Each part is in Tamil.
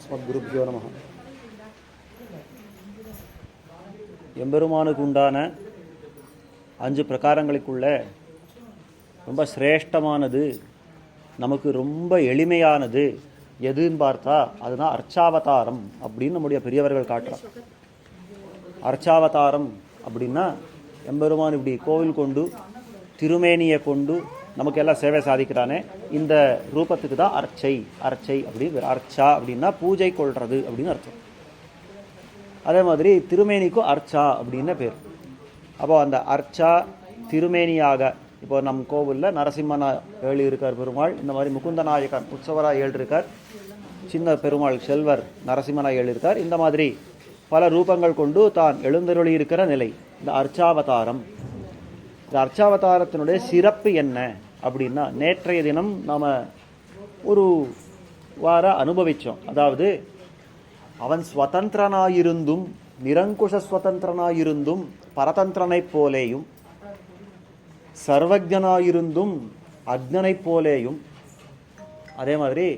அஸ்மத்குருபியோ நம எம்பெருமானுக்கு உண்டான அஞ்சு பிரகாரங்களுக்குள்ள ரொம்ப சிரேஷ்டமானது நமக்கு ரொம்ப எளிமையானது எதுன்னு பார்த்தா அதுதான் அர்ச்சாவதாரம் அப்படின்னு நம்முடைய பெரியவர்கள் காட்டுறான் அர்ச்சாவதாரம் அப்படின்னா எம்பெருமான் இப்படி கோவில் கொண்டு திருமேனியை கொண்டு நமக்கு எல்லாம் சேவை சாதிக்கிறானே இந்த ரூபத்துக்கு தான் அர்ச்சை அர்ச்சை அப்படின்னு அர்ச்சா அப்படின்னா பூஜை கொள்வது அப்படின்னு அர்த்தம். அதே மாதிரி திருமேனிக்கும் அர்ச்சா அப்படின்னு பேர். அப்போது அந்த அர்ச்சா திருமேனியாக இப்போ நம் கோவிலில் நரசிம்மனா ஏழு இருக்கார் பெருமாள் இந்த மாதிரி முகுந்த உற்சவராக உற்சவரா ஏழு இருக்கார் சின்ன பெருமாள் செல்வர் நரசிம்மனா ஏழு இருக்கார் இந்த மாதிரி பல ரூபங்கள் கொண்டு தான் எழுந்தருளி இருக்கிற நிலை இந்த அர்ச்சாவதாரம். இந்த அர்ச்சாவதாரத்தினுடைய சிறப்பு என்ன அப்படின்னா நேற்றைய தினம் நாம் ஒரு வார அனுபவித்தோம் அதாவது அவன் ஸ்வதந்திரனாயிருந்தும் நிரங்குஷ ஸ்வதந்திரனாயிருந்தும் பரதந்திரனைப் போலேயும் சர்வஜனாயிருந்தும் அக்னனைப் போலேயும் அதே மாதிரி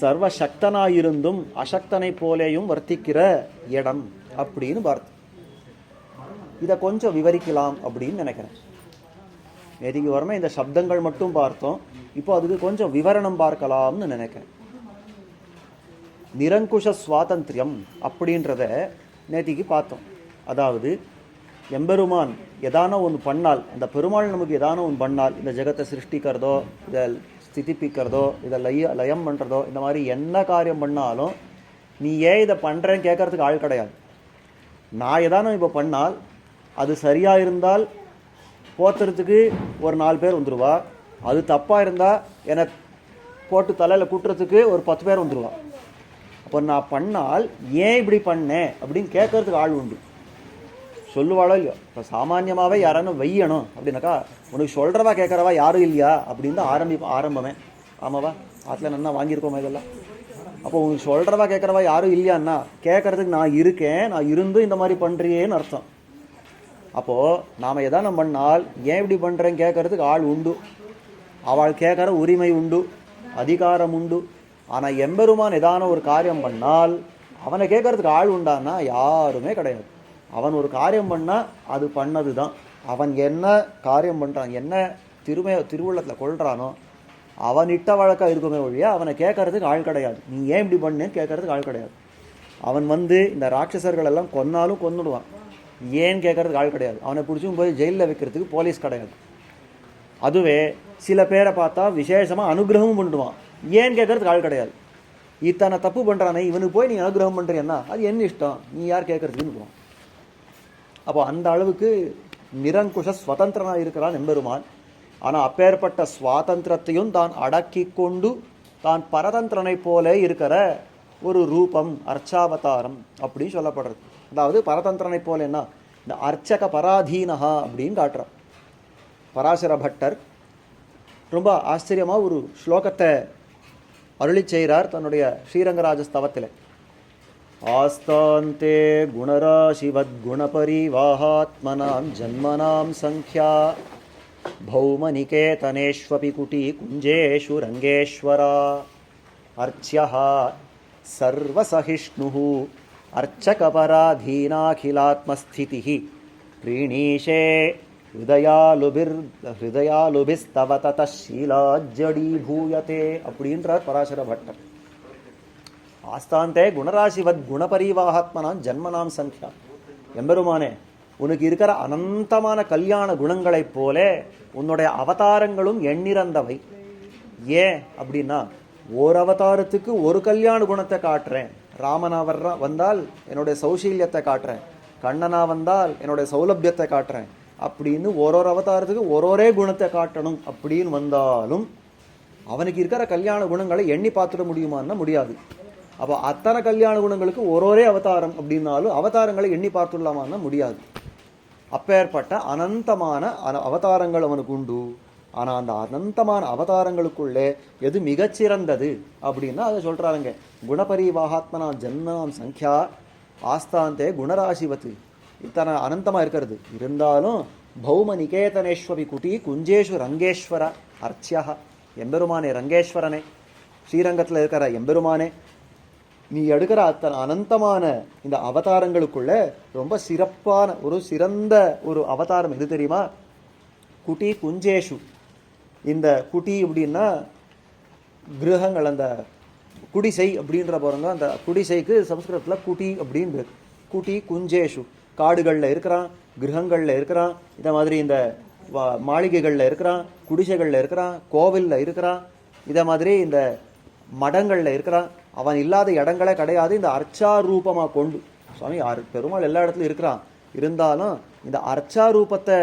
சர்வசக்தனாயிருந்தும் அசக்தனைப் போலேயும் வர்த்திக்கிற இடம் அப்படின்னு பார்த்து இதை கொஞ்சம் விவரிக்கலாம் அப்படின்னு நினைக்கிறேன். நேற்றுக்கு வரமே இந்த சப்தங்கள் மட்டும் பார்த்தோம். இப்போ அதுக்கு கொஞ்சம் விவரணம் பார்க்கலாம்னு நினைக்கிறேன். நிரங்குஷ சுவாதந்திரியம் அப்படின்றத நேற்றுக்கு பார்த்தோம். அதாவது எம்பெருமான் எதான ஒன்று பண்ணால் அந்த பெருமாள் நமக்கு எதான ஒன்று பண்ணால் இந்த ஜெகத்தை சிருஷ்டிக்கிறதோ இதை ஸ்திதிப்பிக்கிறதோ இதை லய லயம் பண்ணுறதோ இந்த மாதிரி என்ன காரியம் பண்ணாலும் நீ ஏன் இதை பண்ணுறேன்னு கேட்கறதுக்கு ஆள் கிடையாது. நான் எதானோ இப்போ பண்ணால் அது சரியாக இருந்தால் போத்துறதுக்கு ஒரு நாலு பேர் வந்துடுவா அது தப்பாக இருந்தால் என்னை போட்டு தலையில் கூட்டுறதுக்கு ஒரு பத்து பேர் வந்துடுவா அப்போ நான் பண்ணால் ஏன் இப்படி பண்ணேன் அப்படின்னு கேட்கறதுக்கு ஆள் உண்டு. சொல்லுவாளோ இல்லையோ? இப்போ சாமானியமாகவே யாரானும் வையணும் அப்படின்னாக்கா உனக்கு சொல்கிறவா கேட்குறவா யாரும் இல்லையா? அப்படின்னு தான் ஆரம்பி ஆரம்பமே. ஆமாவா? ஆற்றுல நல்லா வாங்கியிருக்கோமா இதெல்லாம்? அப்போ உனக்கு சொல்கிறவா கேட்குறவா யாரும் இல்லையான்னா கேட்கறதுக்கு நான் இருக்கேன் நான் இருந்தும் இந்த மாதிரி பண்ணுறியேன்னு அர்த்தம். அப்போது நாம் எதானம் பண்ணால் ஏன் இப்படி பண்ணுறேன்னு கேட்கறதுக்கு ஆள் உண்டு. அவள் கேட்குற உரிமை உண்டு. அதிகாரம் உண்டு. ஆனால் எம்பெருமான் எதான ஒரு காரியம் பண்ணால் அவனை கேட்கறதுக்கு ஆள் உண்டான்னா யாருமே கிடையாது. அவன் ஒரு காரியம் பண்ணால் அது பண்ணது தான் அவன் என்ன காரியம் பண்ணுறான் என்ன திருமே திருவுள்ளத்தில் கொள்றானோ அவன் இட்ட வழக்காக இருக்குமே ஒழிய அவனை கேட்கறதுக்கு ஆள் கிடையாது. நீ ஏன் இப்படி பண்ணு கேட்கறதுக்கு ஆள் கிடையாது. அவன் வந்து இந்த ராட்சசர்கள் எல்லாம் கொன்னாலும் கொன்னுடுவான். ஏன்னு கேட்குறதுக்கு ஆள் கிடையாது. அவனை பிடிச்சும் போய் ஜெயிலில் வைக்கிறதுக்கு போலீஸ் கிடையாது அதுவே சில பேரை பார்த்தா விசேஷமாக அனுகிரகமும் பண்ணுவான் ஏன்னு கேட்கறதுக்கு ஆள் கிடையாது. இத்தனை தப்பு பண்ணுறானே இவனுக்கு போய் நீ அனுகிரகம் பண்ணுறீன்னா அது என்ன இஷ்டம்? நீ யார் கேட்கறதுக்குன்னு போவான் அப்போ அந்த அளவுக்கு நிரங்குஷ ஸ்வதந்திரனாக இருக்கிறான் எம்பெருமான். ஆனால் அப்பேற்பட்ட சுவாதந்திரத்தையும் தான் அடக்கி கொண்டு தான் பரதந்திரனைப் போல இருக்கிற ஒரு ரூபம் அர்ச்சாவதாரம் அப்படின்னு சொல்லப்படுறது. அதாவது பரதந்திரனை போல என்ன? இந்த அர்ச்சக பராதீனஹா அப்படின்னு காட்டுறான். பராசர பட்டர் ரொம்ப ஆச்சரியமாக ஒரு ஸ்லோகத்தை அருளி செய்கிறார் தன்னுடைய ஸ்ரீரங்கராஜ ஸ்தவத்தில் ஆஸ்தாந்தே குணராசிவத் குணபரிவாகாத்மனாம் ஜன்மனாம் சங்கியா பௌமநிகேதனேஷ்வபி குட்டி குஞ்சேஷு ரங்கேஸ்வரா. அர்ச்சியா சர்வசகிஷ்ணு अर्चकपराधीनाखिलात्मस्थितिः प्रीणीशे हृदयालुभिर् हृदयालुभिस्तव ततः शीलाज्जडीभूयते அப்படின்றார் பராசர பட்டர் ஆஸ்தாந்தே குணராசிவத் குணபரிவாகாத்மனாம் ஜன்மனாம் சங்கியா எம்பெருமானே உனக்கு இருக்கிற அனந்தமான கல்யாண குணங்களைப் போல உன்னுடைய அவதாரங்களும் எண்ணிறந்தவை ஏன் அப்படின்னா ஒரு அவதாரத்துக்கு ஒரு கல்யாண குணத்தை காட்டுறேன் ராமனா வர்ற வந்தால் என்னுடைய சௌசீல்யத்தை காட்டுறேன். கண்ணனா வந்தால் என்னுடைய சௌலபியத்தை காட்டுறேன். அப்படின்னு ஒரு ஒரு அவதாரத்துக்கு ஒரு ஒரே குணத்தை காட்டணும் அப்படின்னு வந்தாலும் அவனுக்கு இருக்கிற கல்யாண குணங்களை எண்ணி பார்த்துட முடியுமான்னா முடியாது. அப்போ அத்தனை கல்யாண குணங்களுக்கு ஒரு ஒரே அவதாரம் அப்படின்னாலும் அவதாரங்களை எண்ணி பார்த்துடலாமான்னா முடியாது. அப்பேற்பட்ட அனந்தமான அவதாரங்கள் அவனுக்கு உண்டு. ஆனால் அந்த அனந்தமான அவதாரங்களுக்குள்ளே எது மிகச்சிறந்தது அப்படின்னா அதை சொல்கிறாருங்க குணபரிவாகாத்மனா ஜன்மனாம் சங்கியா ஆஸ்தாந்தே குணராசிவத்து. இத்தனை அனந்தமாக இருக்கிறது. இருந்தாலும் பௌம நிகேதனேஸ்வரி குட்டி குஞ்சேஷு ரங்கேஸ்வர அர்ச்சியா. எம்பெருமானே ரங்கேஸ்வரனே. ஸ்ரீரங்கத்தில் இருக்கிற எம்பெருமானே. நீ எடுக்கிற அத்தனை அனந்தமான இந்த அவதாரங்களுக்குள்ள ரொம்ப சிறப்பான ஒரு சிறந்த ஒரு அவதாரம் எது தெரியுமா? குட்டி குஞ்சேஷு. இந்த குட்டி அப்படின்னா கிரகங்கள் அந்த குடிசை அப்படின்ற பாருங்க அந்த குடிசைக்கு சம்ஸ்கிருதத்தில் குட்டி அப்படின்னு குட்டி குஞ்சேஷு. காடுகளில் இருக்கிறான் கிரகங்களில் இருக்கிறான் இந்த மாதிரி இந்த மாளிகைகளில் இருக்கிறான் குடிசைகளில் இருக்கிறான் கோவிலில் இருக்கிறான் இதை மாதிரி இந்த மடங்களில் இருக்கிறான். அவன் இல்லாத இடங்களே கிடையாது இந்த அர்ச்சாரூபமாக கொண்டு சுவாமி பெருமாள் எல்லா இடத்துலையும் இருக்கிறான். இருந்தாலும் இந்த அர்ச்சா ரூபத்தை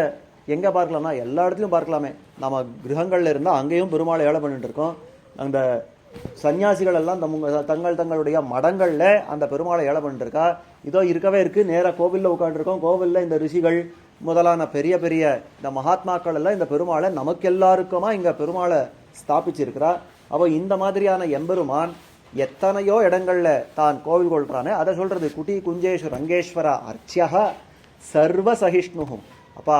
எங்கே பார்க்கலாம்னா எல்லா இடத்துலையும் பார்க்கலாமே. நம்ம கிரகங்களில் இருந்தால் அங்கேயும் பெருமாளை ஏழை பண்ணிட்டு இருக்கோம். அந்த சன்னியாசிகள் எல்லாம் தமுங்க தங்கள் தங்களுடைய மடங்களில் அந்த பெருமாளை ஏழை பண்ணிட்டு இருக்கா. இதோ இருக்கவே இருக்கு. நேராக கோவிலில் உட்காந்துருக்கோம் கோவிலில் இந்த ரிஷிகள் முதலான பெரிய பெரிய இந்த மகாத்மாக்கள் எல்லாம் இந்த பெருமாளை நமக்கு எல்லாருக்குமா இங்கே பெருமாளை ஸ்தாபிச்சிருக்கிறா. அப்போ இந்த மாதிரியான எம்பெருமான் எத்தனையோ இடங்கள்ல தான் கோவில் கொள்கிறானே அதை சொல்கிறது குட்டி குஞ்சேஷு ரங்கேஸ்வரா அர்ச்சியா சர்வ சகிஷ்ணுகும் அப்பா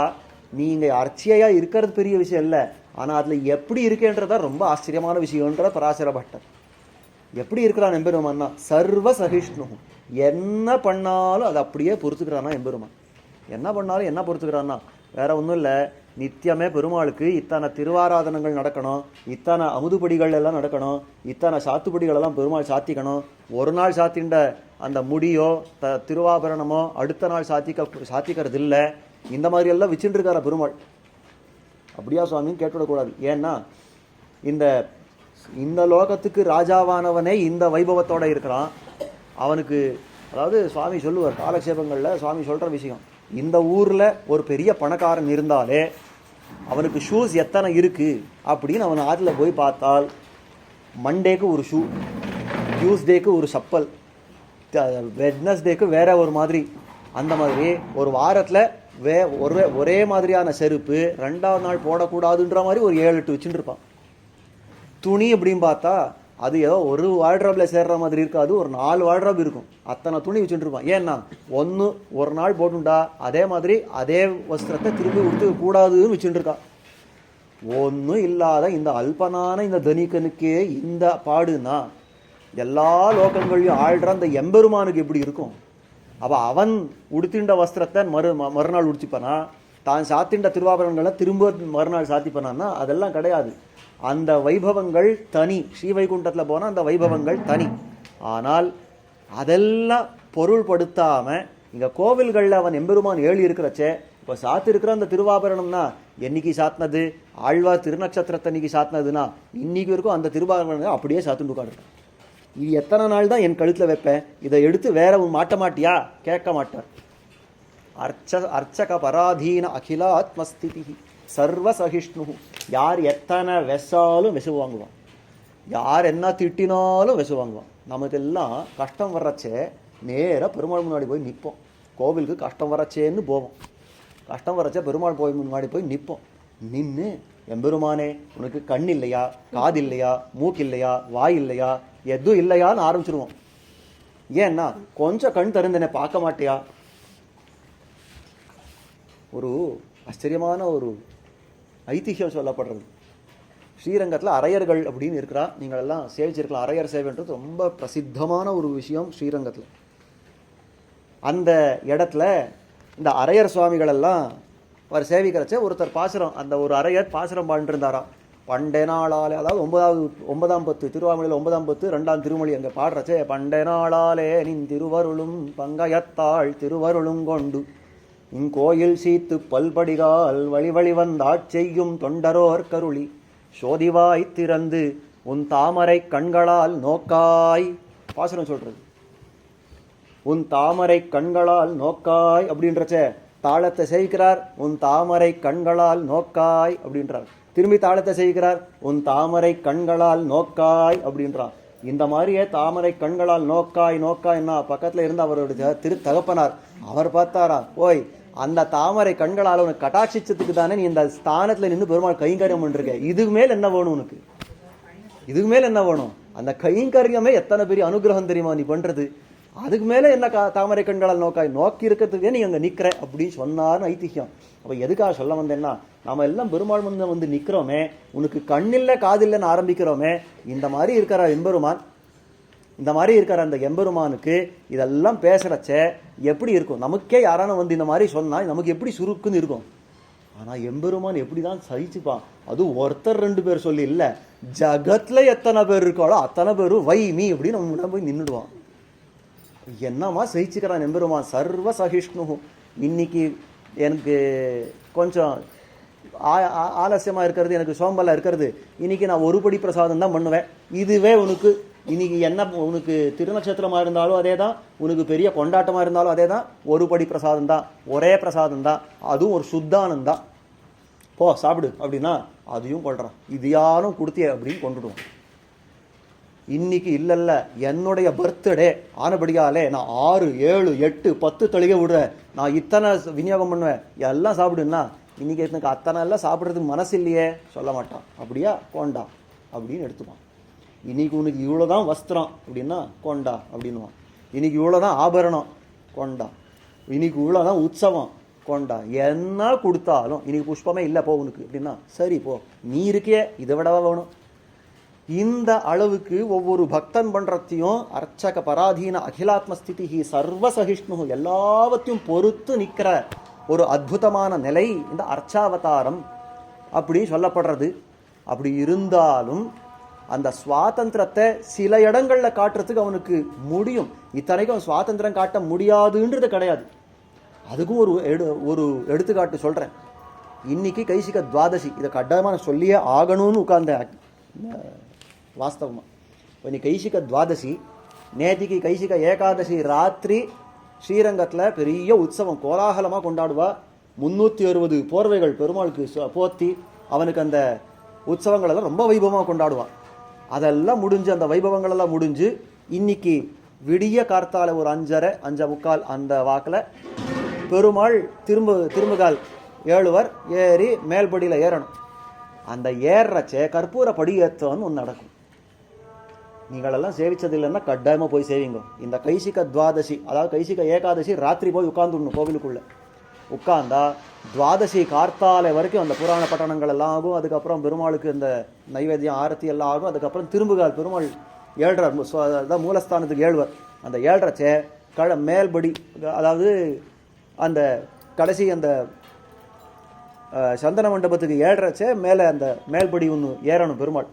நீங்கள் அர்ச்சையாக இருக்கிறது பெரிய விஷயம் இல்லை. ஆனால் அதில் எப்படி இருக்கேன்றதா ரொம்ப ஆச்சரியமான விஷயம்ன்ற பராசர பட்டர். எப்படி இருக்கிறான் எம்பெருமான்னா சர்வ சகிஷ்ணு என்ன பண்ணாலும் அதை அப்படியே பொறுத்துக்கிறானா எம்பெருமான். என்ன பண்ணாலும் என்ன பொறுத்துக்கிறான்னா? வேற ஒன்றும் இல்லை. நித்தியமே பெருமாளுக்கு இத்தனை திருவாராதனங்கள் நடக்கணும். இத்தனை அமுதுபடிகள் எல்லாம் நடக்கணும். இத்தனை சாத்துப்படிகள் எல்லாம் பெருமாள் சாத்திக்கணும். ஒரு நாள் சாத்திண்ட அந்த முடியோ த திருவாபரணமோ அடுத்த நாள் சாத்திக்க சாத்திக்கிறது இல்லை இந்த மாதிரி எல்லாம் வச்சுட்டுருக்காரா பெருமாள்? அப்படியா சுவாமின்னு கேட்டுவிடக்கூடாது. ஏன்னா இந்த இந்த லோகத்துக்கு ராஜாவானவனே இந்த வைபவத்தோட இருக்கிறான். அவனுக்கு அதாவது சுவாமி சொல்லுவார் காலக்ஷேபங்களில் சுவாமி சொல்கிற விஷயம் இந்த ஊரில் ஒரு பெரிய பணக்காரன் இருந்தாலே அவனுக்கு ஷூஸ் எத்தனை இருக்குது அப்படின்னு அவன் ஆற்றுல போய் பார்த்தால் மண்டேக்கு ஒரு ஷூ டியூஸ்டேக்கு ஒரு சப்பல் வெட்னஸ்டேக்கு வேறு ஒரு மாதிரி. அந்த மாதிரி ஒரு வாரத்தில் வே ஒரே ஒரே மாதிரியான செருப்பு ரெண்டாவது நாள் போடக்கூடாதுன்ற மாதிரி ஒரு ஏழு எட்டு வச்சுட்டுருப்பான் துணி அப்படின்னு பார்த்தா அது ஏதோ ஒரு வார்ட்ராப்ல சேர்ற மாதிரி இருக்காது ஒரு நாலு வார்ட்ராப் இருக்கும். அத்தனை துணி வச்சுட்டுருப்பான் ஏன்னா ஒன்று ஒரு நாள் போட்டுண்டா அதே மாதிரி அதே வஸ்திரத்தை திரும்பி உடுத்து கூடாதுன்னு வச்சுட்டுருக்கான் ஒன்றும் இல்லாத இந்த அல்பனான இந்த தனிக்கனுக்கே இந்த பாடுனா எல்லா லோகங்களையும் ஆள்ற அந்த எம்பெருமானுக்கு எப்படி இருக்கும்? அப்போ அவன் உடுத்தின்ற வஸ்திரத்தை மறு ம- மறுநாள் உடுத்திப்பானா? தான் சாத்தின்ற திருவாபரணங்களை திரும்ப மறுநாள் சாத்திப்பானா அதெல்லாம் கிடையாது. அந்த வைபவங்கள் தனி. ஸ்ரீவைகுண்டத்தில் போனால் அந்த வைபவங்கள் தனி. ஆனால் அதெல்லாம் பொருள்படுத்தாமல் இங்கே கோவில்களில் அவன் எம்பெருமான் ஏழி இருக்கிறச்சே இப்போ சாத்திருக்கிற அந்த திருவாபரணம்னா என்னைக்கு சாத்தினது? ஆழ்வார் திருநட்சத்திரத்தை இன்னைக்கு சாத்தினதுன்னா இன்னைக்கு வரைக்கும் அந்த திருவாபரணம் அப்படியே சாத்துண்டு உட்காந்துருக்கான் இது எத்தனை நாள் தான் என் கழுத்தில் வைப்பேன் இதை எடுத்து வேற உன் மாட்ட மாட்டியா? கேட்க மாட்டார். அர்ச்ச அர்ச்சக பராதீன அகில ஆத்மஸ்திதி சர்வ சகிஷ்ணு யார் எத்தனை வெசாலும் விசு வாங்குவான். யார் என்ன திட்டினாலும் விசு வாங்குவான். நமக்கெல்லாம் கஷ்டம் வர்றச்சே நேராக பெருமாள் முன்னாடி போய் நிற்போம் கோவிலுக்கு கஷ்டம் வரச்சேன்னு போவோம். கஷ்டம் வரச்சே பெருமாள் போய் முன்னாடி போய் நிற்போம் நின்று எம்பெருமானே உனக்கு கண் இல்லையா? காது இல்லையா? மூக்கு இல்லையா? வாய் இல்லையா? எதுவும் இல்லையான்னு ஆரம்பிச்சிருவோம். ஏன்னா கொஞ்சம் கண் திறந்தனை பார்க்க மாட்டியா? ஒரு ஆச்சரியமான ஒரு ஐதிஹ்யம் சொல்லப்படுறது. ஸ்ரீரங்கத்தில் அரையர்கள் அப்படின்னு இருக்கிறா. நீங்கள் எல்லாம் சேவிச்சிருக்கலாம். அரையர் சேவைன்றது ரொம்ப பிரசித்தமான ஒரு விஷயம் ஸ்ரீரங்கத்தில். அந்த இடத்துல இந்த அரையர் சுவாமிகளெல்லாம் அவர் சேவிக்கிறச்ச ஒருத்தர் பாசுரம் அந்த ஒரு அரையர் பாசுரம் பாடிட்டு பண்டை நாளாலே அதாவது ஒன்பதாவது ஒன்பதாம் பத்து திருவாமலையில் ஒன்பதாம் பத்து ரெண்டாம் திருமொழி அங்கே பாடுறச்சே பண்டை நாளாலே நின் திருவருளும் பங்கயத்தாள் திருவருளும் கொண்டு இங்கோயில் சீத்து பல்படிகால் வழி வழி வந்தாட் செய்யும் தொண்டரோர் கருளி சோதிவாய் திறந்து உன் தாமரை கண்களால் நோக்காய். பாசுரம் சொல்றது. உன் தாமரை கண்களால் நோக்காய் அப்படின்றச்ச தாளத்தை செய்கிறார் உன் தாமரை கண்களால் நோக்காய் அப்படின்றார். திரும்பி தாளத்தை செய்கிறார் உன் தாமரை கண்களால் நோக்காய் அப்படின்றான். இந்த மாதிரியே தாமரை கண்களால் நோக்காய் நோக்காய்னா பக்கத்தில் இருந்து அவருடைய திரு தகப்பனார். அவர் பார்த்தாரா? ஓய் அந்த தாமரை கண்களால் உனக்கு கட்டாட்சிச்சதுக்கு தானே நீ இந்த ஸ்தானத்தில் நின்று பெருமாள் கைங்கரியம் பண்ணிருக்க இதுக்கு மேல் என்ன வேணும் உனக்கு? இதுக்கு மேல் என்ன வேணும்? அந்த கைங்கரியமே எத்தனை பெரிய அனுகிரகம் தெரியுமா நீ பண்ணுறது அதுக்கு மேலே என்ன கா- தாமரை கண்களால் நோக்காய்? நோக்கி இருக்கிறதுக்கே நீ அங்கே நிற்கிற அப்படின்னு சொன்னார்னு ஐதிஹ்யம் அப்போ எதுக்காக சொல்ல வந்தேன்னா நாம் எல்லாம் பெருமாள் முன்ன வந்து நிற்கிறோமே உனக்கு கண்ணில்ல காதில்லன்னு ஆரம்பிக்கிறோமே இந்த மாதிரி இருக்கிற எம்பெருமான். இந்த மாதிரி இருக்கிற அந்த எம்பெருமானுக்கு இதெல்லாம் பேசுகிறச்ச எப்படி இருக்கும்? நமக்கே யாரான வந்து இந்த மாதிரி சொன்னால் நமக்கு எப்படி சுருக்குன்னு இருக்கும். ஆனால் எம்பெருமான் எப்படி தான் சகிச்சுப்பான்? அது ஒருத்தர் ரெண்டு பேர் சொல்லி இல்லை. ஜகத்தில் எத்தனை பேர் இருக்காளோ அத்தனை பேரும் வை மீ அப்படின்னு நம்ம போய் நின்றுடுவான் என்னம்மா சகிச்சுக்கிறான் எம்பெருமான்? சர்வ சகிஷ்ணு இன்னைக்கு எனக்கு கொஞ்சம் ஆ- ஆ- இருக்கிறது எனக்கு சோம்பலாக இருக்கிறது. இன்றைக்கி நான் ஒரு படி பிரசாதம் தான் பண்ணுவேன். இதுவே உனக்கு இன்றைக்கி என்ன உனக்கு திருநட்சத்திரமாக இருந்தாலும் அதே தான் உனக்கு பெரிய கொண்டாட்டமாக இருந்தாலும் அதே தான் ஒரு படி பிரசாதம் தான். ஒரே பிரசாதம் தான். அதுவும் ஒரு சுத்தானந்தம் தான். போ சாப்பிடு. அப்படின்னா அதையும் கொள்கிறான் இது யாரும் கொடுத்திய அப்படின்னு கொண்டுடுவான். இன்னைக்கு இல்லைல்ல என்னுடைய பர்த்டே ஆனபடியாலே நான் ஆறு ஏழு எட்டு பத்து தளிகை விடுறேன். நான் இத்தனை விநியோகம் பண்ணுவேன். எல்லாம் சாப்பிடுன்னா இன்னைக்கு எனக்கு அத்தனை எல்லாம் சாப்பிட்றதுக்கு மனசு இல்லையே சொல்ல மாட்டான். அப்படியா? கொண்டா. அப்படின்னு எடுத்துப்பான். இன்னைக்கு உனக்கு இவ்வளோ தான் வஸ்திரம். அப்படின்னா கொண்டா அப்படின்னுவான். இன்னைக்கு இவ்வளோதான் ஆபரணம். கொண்டா. இன்னைக்கு இவ்வளோதான் உற்சவம். கொண்டா. என்ன கொடுத்தாலும் இன்னைக்கு புஷ்பமே இல்லை போ உனக்கு. அப்படின்னா சரி போ. நீ இருக்கே இதை விடவா வேணும். இந்த அளவுக்கு ஒவ்வொரு பக்தன் பண்ணுறத்தையும் அர்ச்சக பராதீன அகிலாத்ம ஸ்திதி சர்வ சகிஷ்ணு எல்லாவற்றையும் பொறுத்து நிற்கிற ஒரு அற்புதமான நிலை இந்த அர்ச்சாவதாரம் அப்படி சொல்லப்படுறது. அப்படி இருந்தாலும் அந்த சுவாதந்திரத்தை சில இடங்களில் காட்டுறதுக்கு அவனுக்கு முடியும். இத்தனைக்கும் அவன் சுவாதந்திரம் காட்ட முடியாதுன்றது கிடையாது. அதுக்கும் ஒரு எடு ஒரு எடுத்துக்காட்டு சொல்கிறேன் இன்னைக்கு கைசிக துவாதசி இதை கட்டாயமாக நான் சொல்லியே ஆகணும்னு உட்கார்ந்தேன். வாஸ்தவம் இப்போ நீ கைசிக துவாதசி நேத்திக்கு கைசிக ஏகாதசி ராத்திரி ஸ்ரீரங்கத்தில் பெரிய உற்சவம் கோலாகலமாக கொண்டாடுவா முந்நூற்றி அறுபது போர்வைகள் பெருமாளுக்கு போத்தி அவனுக்கு அந்த உற்சவங்களெல்லாம் ரொம்ப வைபவமாக கொண்டாடுவான் அதெல்லாம் முடிஞ்சு அந்த வைபவங்களெல்லாம் முடிஞ்சு இன்னைக்கு விடிய கார்த்தால ஒரு அஞ்சரை அஞ்சை முக்கால் அந்த வாக்கில் பெருமாள் திரும்ப திரும்புகால் ஏழுவர் ஏறி மேல்படியில் ஏறணும் அந்த ஏறுறச்சே கற்பூர படியேற்றம்னு ஒன்று நடக்கும் நீங்களெல்லாம் சேவிச்சது இல்லைன்னா கட்டாயமாக போய் சேவிங்க. இந்த கைசிக துவாதசி அதாவது கைசிக ஏகாதசி ராத்திரி போய் உட்காந்துடணும் கோவிலுக்குள்ளே. உட்காந்தா துவாதசி கார்த்தாலை வரைக்கும் அந்த புராண பட்டணங்கள் எல்லாம் ஆகும். அதுக்கப்புறம் பெருமாளுக்கு இந்த நைவேத்தியம் ஆரத்தி எல்லாம் ஆகும். அதுக்கப்புறம் திரும்புகால் பெருமாள் ஏழ்றார். அதான் மூலஸ்தானத்துக்கு ஏழ்வர். அந்த ஏழ்றச்சே கழ மேல்படி அதாவது அந்த கடைசி அந்த சந்தன மண்டபத்துக்கு ஏழ்றச்சே மேலே அந்த மேல்படி ஒன்று ஏறணும் பெருமாள்.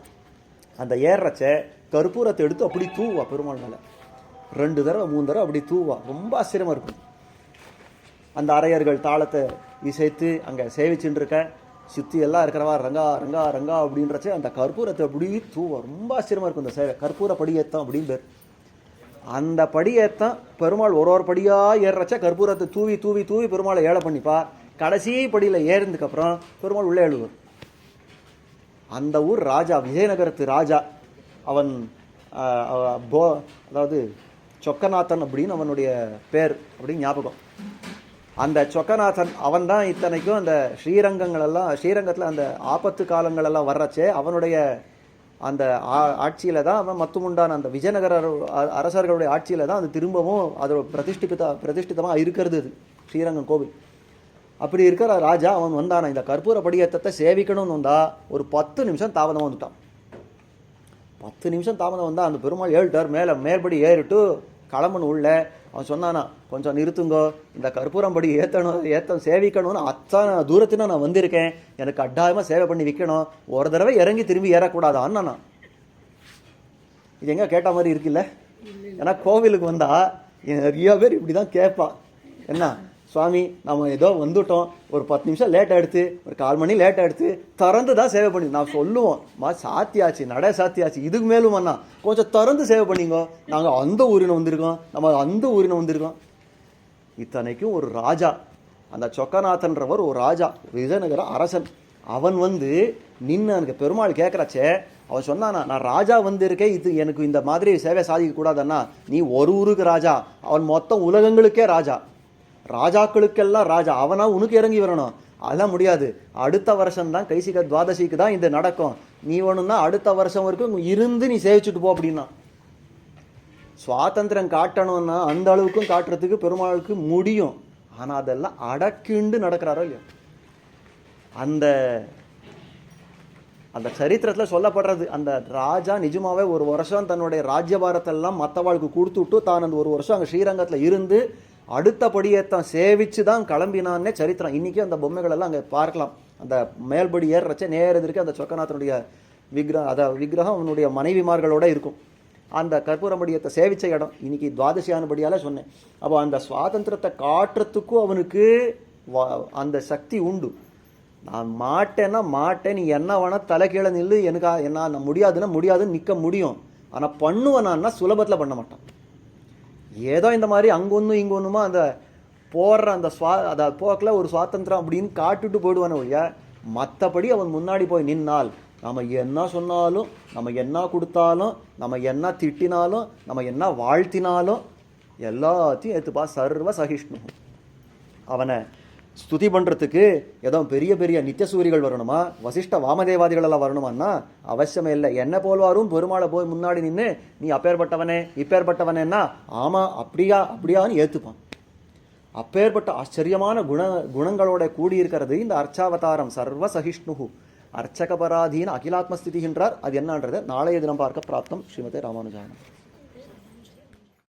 அந்த ஏறுறச்சே கற்பூரத்தை எடுத்து அப்படி தூவா பெருமாள் மேலே. ரெண்டு தடவை மூணு தடவை அப்படி தூவா ரொம்ப ஆச்சரியமாக இருக்கும். அந்த அரையர்கள் தாளத்தை இசைத்து அங்கே சேவிச்சுட்டு இருக்க சுற்றி எல்லாம் இருக்கிறவா ரங்கா ரங்கா ரங்கா அப்படின்றச்சே அந்த கற்பூரத்தை அப்படி தூவா ரொம்ப ஆச்சரியமாக இருக்கும் இந்த சேவை. கற்பூர படியேற்றம் அப்படின்னு பேர். அந்த படியேற்றம் பெருமாள் ஒரு ஒரு படியாக ஏறுறச்ச கற்பூரத்தை தூவி தூவி தூவி பெருமாளை ஏழை பண்ணிப்பா. கடைசி படியில் ஏறினதுக்கப்புறம் பெருமாள் உள்ளே எழுவார். அந்த ஊர் ராஜா விஜயநகரத்து ராஜா. அவன் போ அதாவது சொக்கநாதன் அப்படின்னு அவனுடைய பேர் அப்படின்னு ஞாபகம். அந்த சொக்கநாதன் அவன் தான் இத்தனைக்கும் அந்த ஸ்ரீரங்கங்களெல்லாம் ஸ்ரீரங்கத்தில் அந்த ஆபத்து காலங்கள் எல்லாம் வர்றச்சே அவனுடைய அந்த ஆ- தான் அவன் மத்துமுண்டான. அந்த விஜயநகர அரசர்களுடைய ஆட்சியில் தான் அது திரும்பவும் அதோட பிரதிஷ்டித பிரதிஷ்டிதமாக இருக்கிறது அது ஸ்ரீரங்கம் கோவில். அப்படி இருக்கிற ராஜா அவன் வந்தானா. இந்த கற்பூர படியேத்தத்தை சேவிக்கணும்னு வந்தால் ஒரு பத்து நிமிஷம் தாமதமாக வந்துட்டான். பத்து நிமிஷம் தாமதம் வந்தால் அந்த பெருமாள் ஏழுட்டார் மேலே மேற்படி ஏறிட்டு கிளம்பணும் உள்ள அவன் சொன்னானா கொஞ்சம் நிறுத்துங்கோ. இந்த கற்பூரம் படி ஏற்றணும் ஏற்ற சேவிக்கணும்னு அத்தனை தூரத்தினா நான் வந்திருக்கேன். எனக்கு கட்டாயமாக சேவை பண்ணி விற்கணும் ஒரு தடவை இறங்கி திரும்பி ஏறக்கூடாதான்னு நான் இது எங்கே கேட்ட மாதிரி இருக்குல்ல? ஏன்னா கோவிலுக்கு வந்தால் நிறைய பேர் இப்படி தான் கேட்பான் என்ன? சுவாமி நம்ம ஏதோ வந்துட்டோம். ஒரு பத்து நிமிஷம் லேட் ஆயிடுத்து ஒரு கால் மணி லேட் ஆயிடுத்து திறந்து தான் சேவை பண்ணி நான் சொல்லுவோம் மா சாத்தியாச்சு நட சாத்தியாச்சு இதுக்கு மேலும் அண்ணா கொஞ்சம் திறந்து சேவை பண்ணிங்கோ நாங்கள் அந்த ஊரின வந்திருக்கோம் நம்ம அந்த ஊரின வந்திருக்கோம். இத்தனைக்கும் ஒரு ராஜா அந்த சொக்கநாதன்றவர் ஒரு ராஜா விஜயநகர அரசன். அவன் வந்து நின்று எனக்கு பெருமாள் கேட்குறாச்சே அவன் சொன்னானா நான் ராஜா வந்திருக்கேன் இது எனக்கு இந்த மாதிரி சேவை சாதிக்கக்கூடாதண்ணா நீ ஒரு ஊருக்கு ராஜா அவன் மொத்தம் உலகங்களுக்கே ராஜா. ராஜாக்களுக்கெல்லாம் ராஜா அவனா உனக்கு இறங்கி வரணும். அதெல்லாம் முடியாது. அடுத்த வருஷம்தான் கைசிக துவாதசிக்கு தான் இது நடக்கும். நீ வேணும்னா அடுத்த வருஷம் வரைக்கும் இருந்து நீ சேவிச்சுட்டு போ அப்படின்னா. சுவாதந்திரம் காட்டணும்னா அந்த அளவுக்கும் காட்டுறதுக்கு பெருமாளுக்கு முடியும். ஆனால் அதெல்லாம் அடக்கிண்டு நடக்கிறாரோ இல்லையோ? அந்த அந்த சரித்திரத்தில் சொல்லப்படுறது அந்த ராஜா நிஜமாவே ஒரு வருஷம் தன்னுடைய ராஜ்யபாரத்தெல்லாம் மற்றவாளுக்கு கொடுத்துட்டு தான் அந்த ஒரு வருஷம் அங்கே ஸ்ரீரங்கத்தில் இருந்து அடுத்த படியேத்தான் சேவிச்சு தான் கிளம்பினான்னே சரித்திரம். இன்றைக்கி அந்த பொம்மைகள் எல்லாம் அங்கே பார்க்கலாம். அந்த மேல்படி ஏறுறச்சே நேர் அந்த சொக்கநாதனுடைய விக்கிரகம் அத விக்கிரகம் அவனுடைய மனைவிமார்களோட இருக்கும். அந்த கற்பூரமடியத்தை சேவிச்ச இடம். இன்னைக்கு துவாதசியானபடியால் சொன்னேன். அப்போ அந்த சுவாதந்திரத்தை காட்டுறதுக்கும் அவனுக்கு வா- அந்த சக்தி உண்டு. நான் மாட்டேன்னா மாட்டேன். நீ என்ன வேணால் தலை கீழே நில்லு. எனக்கு என்ன நான் முடியாதுன்னா முடியாதுன்னு நிற்க முடியும். ஆனால் பண்ணுவேன் நான்னா சுலபத்தில் பண்ண மாட்டான். ஏதோ இந்த மாதிரி அங்கொன்னும் இங்கே ஒன்றுமா அந்த போடுற அந்த சுவா அதை போக்கில் ஒரு சுவாதந்திரம் அப்படின்னு காட்டுட்டு போயிடுவானே ஒழிய மற்றபடி அவன் முன்னாடி போய் நின்னால் நம்ம என்ன சொன்னாலும் நம்ம என்ன கொடுத்தாலும் நம்ம என்ன திட்டினாலும் நம்ம என்ன வாழ்த்தினாலும் எல்லாத்தையும் ஏற்றுப்பா சர்வ சகிஷ்ணு. அவனை ஸ்துதி பண்ணுறதுக்கு ஏதோ பெரிய பெரிய நித்தியசூரிகள் வரணுமா? வசிஷ்ட வாமதேவாதிகள் எல்லாம் வரணுமான்னா அவசியமே இல்லை. என்ன போல்வாரும் பெருமாளை போய் முன்னாடி நின்று நீ அப்பேற்பட்டவனே இப்பேற்பட்டவனேன்னா ஆமாம் அப்படியா அப்படியான்னு ஏற்றுப்பான் அப்பேற்பட்ட ஆச்சரியமான குண குணங்களோட கூடியிருக்கிறது இந்த அர்ச்சாவதாரம் சர்வ சகிஷ்ணு அர்ச்சகபராதீன அகிலாத்மஸ்திதிகின்றார் அது என்னன்றதை? நாளைய தினம் பார்க்க பிராப்தம். ஸ்ரீமதி ராமானுஜானம்